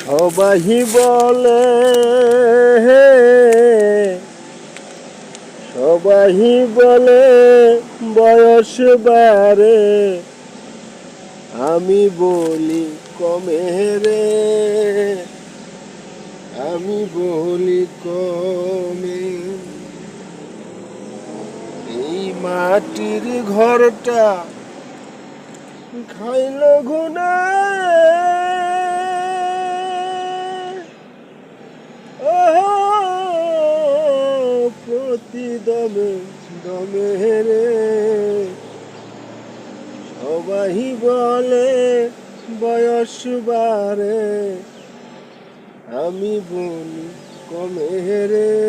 সবাই বলে সবাই বলে বয়স বারে আমি বলি কমে রে। আমি বলি কমে। এই মাটির ঘরটা খাইল গুনা দমে দমে রে সবাই বলে বয়স বারে আমি বলি কমে রে